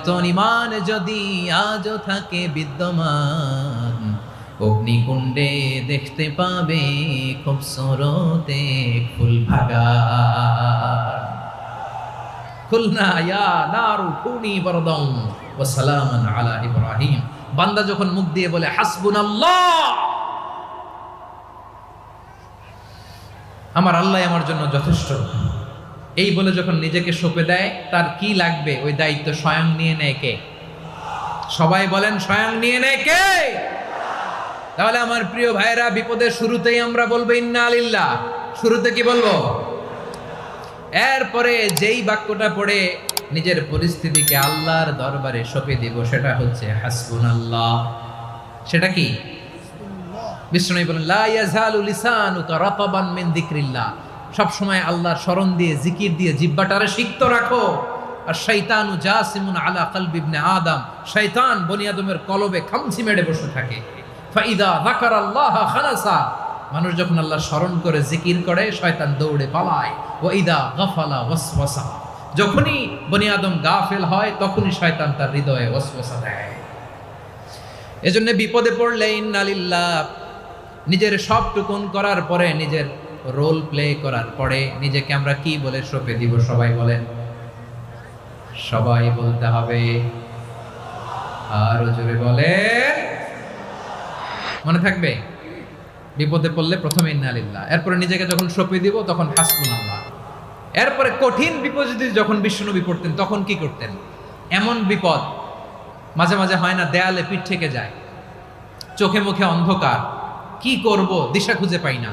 সনাতন ইমান যদি আজও থাকে বিদ্যমান, অগ্নিকুণ্ডে দেখতে পাবে খুব সরতে ফুল ভাগা। খুলনা, ইয়া, নারু কুনি বরদম সালামান আলা ইব্রাহিম। বান্দা যখন মুখ দিয়ে বলে, হাসবুনাল্লাহ! আমার আল্লাহ আমার জন্য যথেষ্ট। এই বলে যখন নিজেকে সঁপে দেয়, তার কি লাগবে? ওই দায়িত্ব স্বয়ং নিয়ে নেয় কে? সবাই বলেন, স্বয়ং নিয়ে নেয় কে? তাহলে আমার প্রিয় ভাইরা বিপদের শুরুতেই আমরা বলব, ইন্না আলিল্লাহ শুরুতে কি বলব? এরপরে যেই বাক্যটা পড়ে, নিজের পরিস্থিতিকে আল্লাহর দরবারে সঁপে দিব, সেটা হচ্ছে হাসবুন আল্লাহ সেটা কি? বিষ্ণু বলেন, লা ইয়াজালু লিসানুকা রাতাবান মিন যিকরিল্লাহ সব সময় আল্লাহর স্মরণ দিয়ে, জিকির দিয়ে জিব্বাটারে সিক্ত রাখো। আর শৈতানু জাসিমুন আলা কলবি ইবনে আদম। শয়তান বনি আদমের কলবে খামচি মেড়ে বসে থাকে। ফাইদা যাকার আল্লাহ মানুষ যখন আল্লাহ স্মরণ করে, জিকির করে, শয়তান দৌড়ে পালায়। ও ইদা গফালা ওয়াসওয়াসা। যখনই বনি আদম গাফেল হয়, তখনই শয়তান তার হৃদয়ে ওয়াসওয়াসা দেয়। এজন্য বিপদে পড়লে ইন্নালিল্লাহ, নিজের সব টুকুন করার পরে নিজের রোল প্লে করার পরে নিজেকে আমরা কি বলে সঁপে দিব, সবাই বলেন। সবাই বলতে হবে, আরও জোরে বলে মনে থাকবে? বিপদে পড়লে প্রথমে ইন্নালিল্লাহ। এরপরে নিজেকে যখন সঁপে দিব, তখন হাসবুন আল্লাহ এরপরে কঠিন বিপদ যদি যখন বিষ্ণুনবী পড়তেন, তখন কি করতেন? এমন বিপদ মাঝে মাঝে হয় না, দেয়ালে পিঠ থেকে যায়। চোখে মুখে অন্ধকার। কি করব? দিশা খুঁজে পাই না।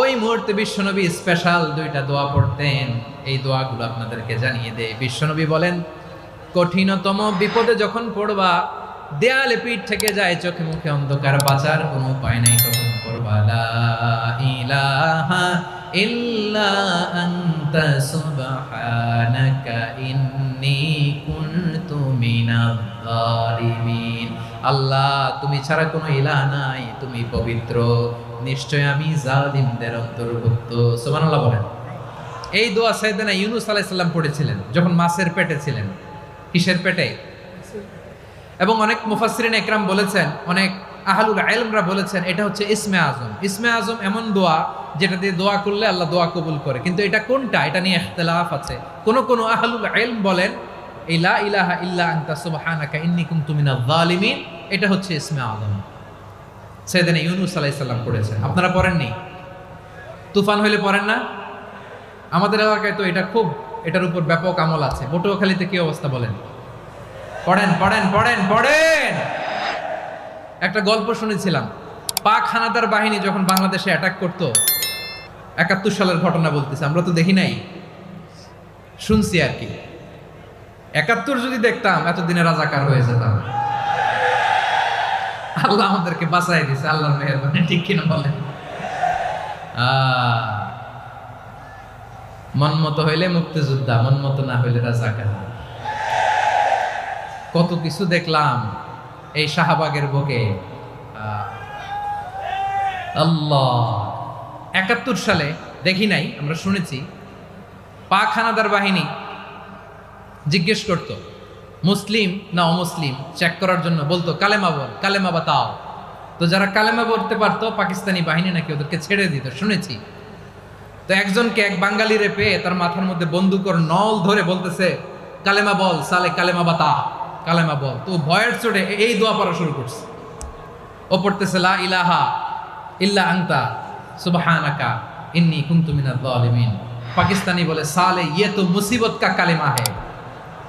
ওই মুহূর্তে বিশ্বনবী স্পেশাল দুইটা দোয়া পড়তেন। এই দোয়াগুলো আপনাদেরকে জানিয়ে দেয় বিশ্বনবী বলেন, কঠিনতম বিপদে যখন পড়বা, দেয়ালে পিঠ থেকে যায় চোখে মুখে অন্ধকার, বাঁচার কোনো উপায় নাই তখন পড়বা, লা আল্লাহ, তুমি ছাড়া কোনো ইলাহ নাই, তুমি পবিত্র। নিশ্চয় আমি জালিমদের অন্তর্ভুক্ত। সুবহানাল্লাহ বলেন। এই দোয়া সাইয়েদনা ইউনুস আলাইহিস সালাম পড়েছিলেন, যখন মাছের পেটে ছিলেন, কিসের পেটে? এবং অনেক মুফাসসিরিন একরাম বলেছেন, অনেক আহলুল ইলমরা বলেছেন, এটা হচ্ছে ইসমে আজম। ইসমে আজম এমন দোয়া যেটা দিয়ে দোয়া করলে আল্লাহ দোয়া কবুল করে। কিন্তু এটা কোনটা? এটা নিয়ে ইখতিলাফ আছে। কোন কোন আহলুল ইলম বলেন, এই লা ইলাহা ইল্লা আনতা সুবহানাকা ইন্নী কুনতু মিনাজ জালিমিন, এটা হচ্ছে ইসমে আজম। সেদিন ইউনুস আলাইহিস সালাম পড়েছেন আপনারা পড়েননি? তুফান হইলে পড়েন না? আমাদের এলাকায় তো এটা খুব, এটার উপর ব্যাপক আমল আছে। পটুয়াখালীতে কি অবস্থা বলেন? পড়েন পড়েন পড়েন পড়েন! একটা গল্প শুনেছিলাম। পাক হানাদার বাহিনী যখন বাংলাদেশে অ্যাটাক করত, একাত্তর সালের ঘটনা বলতেছে, আমরা তো দেখি নাই। শুনছি আর কি। একাত্তর যদি দেখতাম, এতদিনে রাজাকার হয়ে যেতাম। আল্লাহ আমাদেরকে বাঁচাই দিছে আল্লাহর মেহরবানি। ঠিক কিনা বলেন? আহ, মন মতো হইলে মুক্তিযোদ্ধা মন মতো না হইলে রাজাকার। কত কিছু দেখলাম এই শাহবাগের বুকে। আল্লাহ। একাত্তর সালে দেখি নাই আমরা শুনেছি পাক হানাদার বাহিনী জিজ্ঞেস করত মুসলিম না অমুসলিম? চেক করার জন্য বলতো, কালেমা বল, কালেমা বাতাও। তো যারা কালেমা বলতে পারতো, পাকিস্তানি বাহিনী নাকি ওদেরকে ছেড়ে দিত, শুনেছি। তো একজনকে এক বাঙালিরে পেয়ে তার মাথার মধ্যে বন্দুকর নল ধরে বলতেছে, কালেমা বল, সালে কালেমা বাতা কালেমা বল। তো ভয়ের চড়ে এই দোয়া পড়া শুরু করছে। ও পড়তেছে, লা ইলাহা ইল্লা আংতা সুবহানাকা ইন্নি কুনতু মিনাজ জালিমিন পাকিস্তানি বলে, সালে ইয়ে তো মুসিবত কা কালেমা है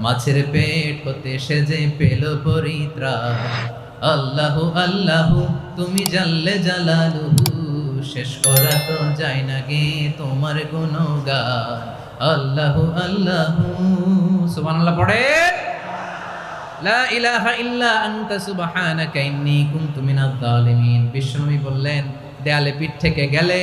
মাছের পেট হতে সেজে পেল পরিত্রাণ আল্লাহ আল্লাহ, তুমি জানলে জালালুহু, শেষ করা তো যায় না গে তোমার গুণগান। আল্লাহ আল্লাহ। সুবহানাল্লাহ পড়ে। লা ইলাহা ইল্লা আনতা সুবহানাকা ইন্নী কুনতু মিনাজ জালিমিন বিষ্ণুবি বললেন, দেয়ালে পিঠ থেকে গেলে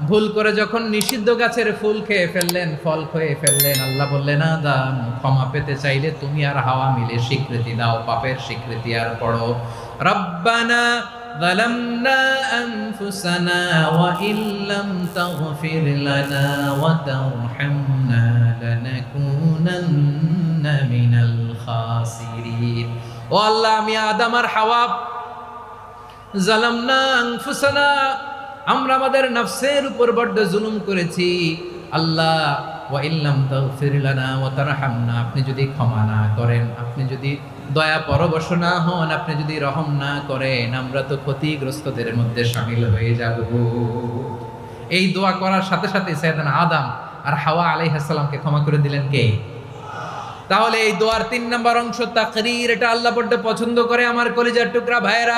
ভুল করে যখন নিষিদ্ধ গাছের ফুল খেয়ে ফেললেন ফল খেয়ে ফেললেন আল্লাহ বললেন আদম ক্ষমা পেতে চাইলে তুমি আর হাওয়া মিলে স্বীকৃতি দাও পাপের স্বীকৃতি আর পড়ো রব্বানা ظلمنا أنفسنا وإن لم تغفر لنا وترحمنا لنكونن من الخاسرين ও আল্লাহ আমি আদম আর হাওয়া জালামনা আনফুসানা আমরা আমাদের নফসের উপর বড্ড জুলুম করেছি। আল্লাহ আপনি যদি ক্ষমা না করেন, আপনি যদি দয়া পরবশ না হন, আপনি যদি রহম না করেন, আমরা তো ক্ষতিগ্রস্তদের মধ্যে সামিল হয়ে যাব। এই দোয়া করার সাথে সাথে সৈয়দান আদম আর হাওয়া আলাইহিস সালামকে ক্ষমা করে দিলেন কে? তাহলে এই দোয়ার তিন নম্বর অংশ তাকরীর, এটা আল্লাহ বড্ড পছন্দ করে। আমার কলিজার টুকরা ভাইয়েরা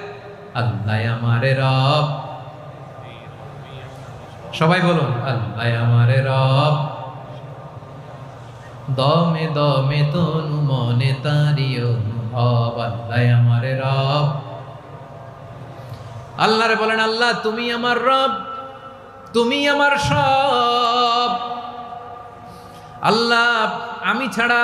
আল্লাহ আমারে রব। সবাই বলুন, আল্লাহ আমারে রব। দমে দমে তনু মনে তারি অনুভব, আল্লাহ আমারে রব। আল্লাহরে বলেন, আল্লাহ, তুমি আমার রব, তুমি আমার সব। আল্লাহ, আমি ছাড়া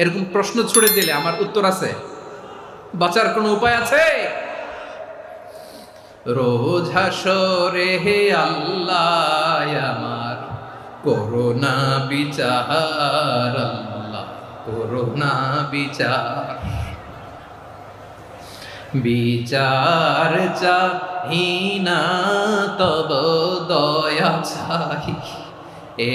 এরকম প্রশ্ন ছুড়ে দিলে আমার উত্তর আছে। বাঁচার কোনো উপায় আছে? রোজ হে আল্লাহ আমার করোনা বিচার, আল্লাহ করোনা বিচার। বিচার চাহিনা তব দয়া চাই এ